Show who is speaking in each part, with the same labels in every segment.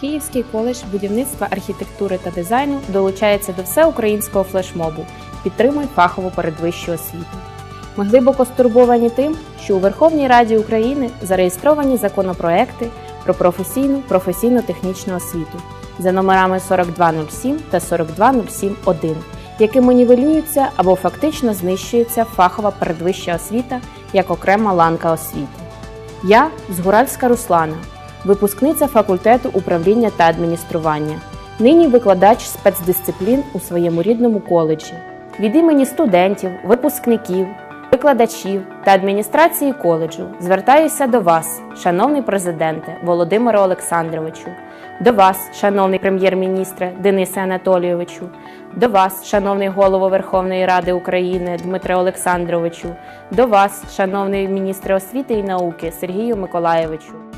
Speaker 1: Київський коледж будівництва архітектури та дизайну долучається до всеукраїнського флешмобу Підтримуй фахову передвищу освіту. Ми глибоко стурбовані тим, що у Верховній Раді України зареєстровані законопроекти про професійну професійно-технічну освіту за номерами 4207 та 42071, якими нівелюється або фактично знищується фахова передвища освіта як окрема ланка освіти. Я Згуральська Руслана, випускниця факультету управління та адміністрування, нині викладач спецдисциплін у своєму рідному коледжі. Від імені студентів, випускників, викладачів та адміністрації коледжу звертаюся до вас, шановний президенте Володимире Олександровичу, до вас, шановний прем'єр-міністре Денисе Анатолійовичу, до вас, шановний голово Верховної Ради України Дмитре Олександровичу, до вас, шановний міністр освіти і науки Сергію Миколаєвичу.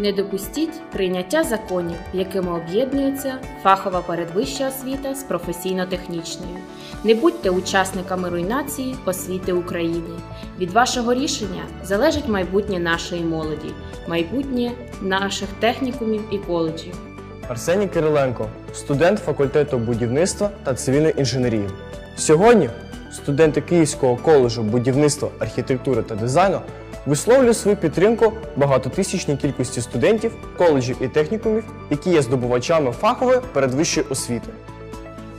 Speaker 1: Не допустіть прийняття законів, якими об'єднується фахова передвища освіта з професійно-технічною. Не будьте учасниками руйнації освіти України. Від вашого рішення залежить майбутнє нашої молоді, майбутнє наших технікумів і коледжів.
Speaker 2: Арсеній Кириленко, студент факультету будівництва та цивільної інженерії. Сьогодні студенти Київського коледжу будівництва, архітектури та дизайну висловлюють свою підтримку багатотисячній кількості студентів, коледжів і технікумів, які є здобувачами фахової передвищої освіти.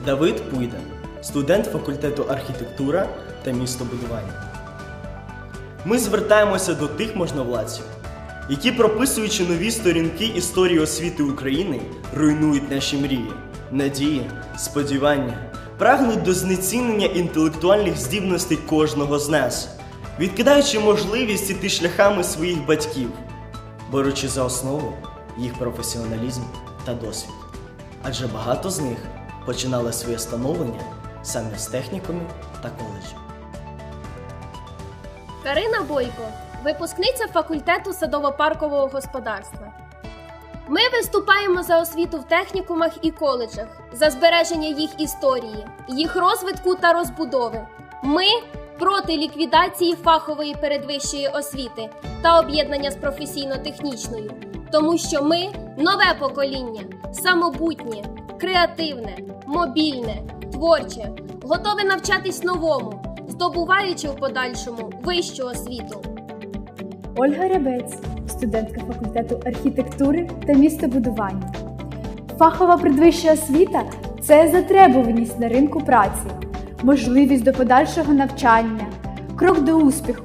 Speaker 3: Давид Пуйда, студент факультету архітектура та містобудування. Ми звертаємося до тих можновладців, які, прописуючи нові сторінки історії освіти України, руйнують наші мрії, надії, сподівання, прагнуть до знецінення інтелектуальних здібностей кожного з нас, відкидаючи можливість іти шляхами своїх батьків, беручи за основу їх професіоналізм та досвід. Адже багато з них починали своє становлення саме з технікумів та коледжів.
Speaker 4: Карина Бойко, випускниця факультету садово-паркового господарства. Ми виступаємо за освіту в технікумах і коледжах, за збереження їх історії, їх розвитку та розбудови. Ми проти ліквідації фахової передвищої освіти та об'єднання з професійно-технічною, тому що ми нове покоління, самобутнє, креативне, мобільне, творче, готове навчатись новому, здобуваючи в подальшому вищу освіту.
Speaker 5: Ольга Рябець, студентка факультету архітектури та містобудування. Фахова предвища освіта це затребуваність на ринку праці, можливість до подальшого навчання, крок до успіху.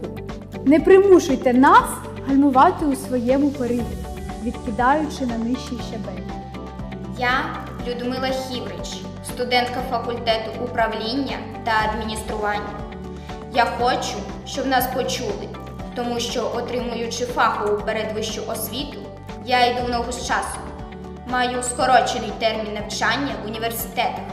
Speaker 5: Не примушуйте нас гальмувати у своєму пориві, відкидаючи на нижчий щабель.
Speaker 6: Я Людмила Хіврич, студентка факультету управління та адміністрування. Я хочу, щоб нас почули, тому що, отримуючи фахову передвищу освіту, я йду в ногу з часом. Маю скорочений термін навчання в університетах,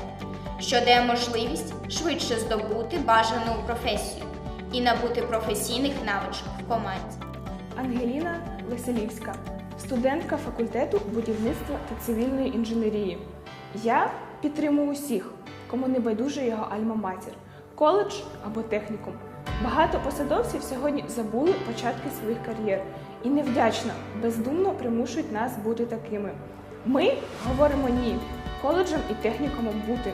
Speaker 6: що дає можливість швидше здобути бажану професію і набути професійних навичок в команді.
Speaker 7: Ангеліна Веселівська, студентка факультету будівництва та цивільної інженерії. Я підтримую усіх, кому не байдуже його альма-матір, коледж або технікум. Багато посадовців сьогодні забули початки своїх кар'єр і невдячно, бездумно примушують нас бути такими. Ми говоримо ні коледжам і технікумам бути.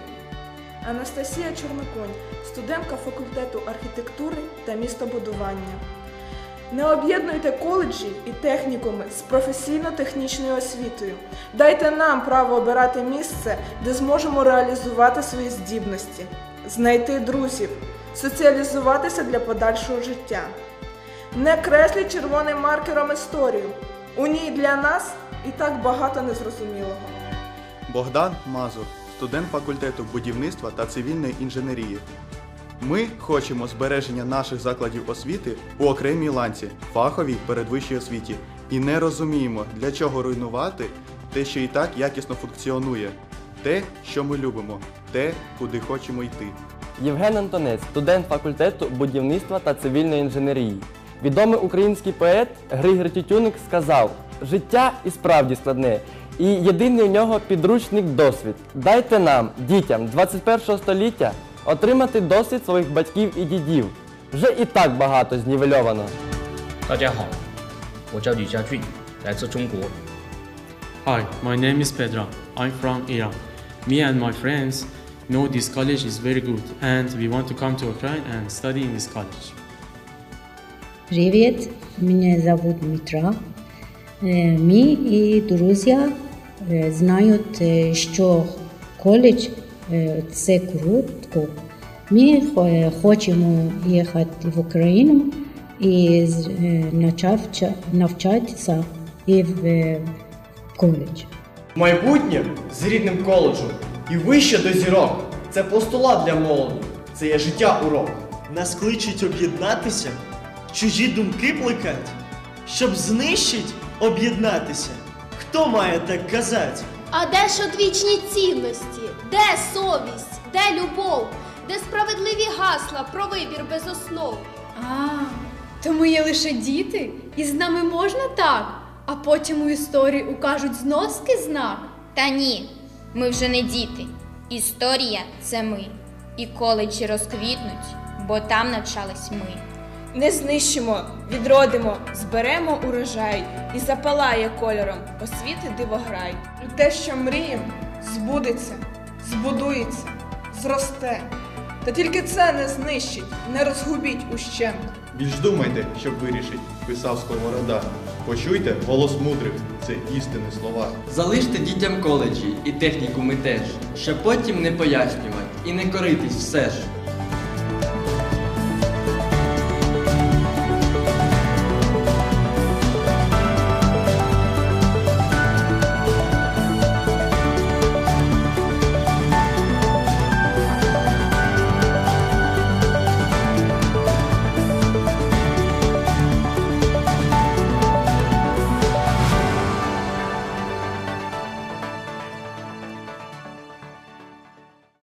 Speaker 8: Анастасія Чорноконь, студентка факультету архітектури та містобудування. Не об'єднуйте коледжі і технікуми з професійно-технічною освітою. Дайте нам право обирати місце, де зможемо реалізувати свої здібності, знайти друзів, соціалізуватися для подальшого життя. Не кресліть червоним маркером історію. У ній для нас і так багато незрозумілого.
Speaker 9: Богдан Мазур, студент факультету будівництва та цивільної інженерії. Ми хочемо збереження наших закладів освіти у окремій ланці, фаховій передвищій освіті, і не розуміємо, для чого руйнувати те, що і так якісно функціонує, те, що ми любимо, те, куди хочемо йти.
Speaker 10: Євген Антонець, студент факультету будівництва та цивільної інженерії. Відомий український поет Григор Тютюник сказав: життя і справді складне, і єдиний у нього підручник досвід. Дайте нам, дітям 21 століття, отримати досвід своїх батьків і дідів. Вже і так багато знівельовано.
Speaker 11: 大家好，我叫李家俊，来自中国。 Hi, my name is Pedro. I'm from Iran. Me and my friends know this college is very good and we want to come to Ukraine and study in this college.
Speaker 12: Привет, меня зовут Митра. Е, Мій і друзі е, знають, е, що коледж е, це круто. Ми хочемо їхати в Україну і з- е, навчатися і в е, коледж.
Speaker 2: Майбутнє з рідним коледжем і вище до зірок. Це постулат для молоді. Це є життя урок.
Speaker 3: Нас кличуть об'єднатися, чужі думки плекать, щоб знищить об'єднатися. Хто має так казати?
Speaker 4: А де ж одвічні цінності? Де совість? Де любов? Де справедливі гасла про вибір без основ?
Speaker 5: А, то ми є лише діти, і з нами можна так, а потім у історії укажуть зноски знак.
Speaker 6: Та ні, ми вже не діти. Історія це ми. І коледжі розквітнуть, бо там навчались ми.
Speaker 8: Не знищимо, відродимо, зберемо урожай і запалає кольором освіти дивограй. І те, що мрієм, збудеться, збудується, зросте. Та тільки це не знищить, не розгубіть ущент.
Speaker 9: Більш думайте, щоб вирішить, писав сковорода. Почуйте голос мудрих, це істини слова.
Speaker 10: Залиште дітям коледжі і технікуми теж, щоб потім не пояснювати і не коритись все ж.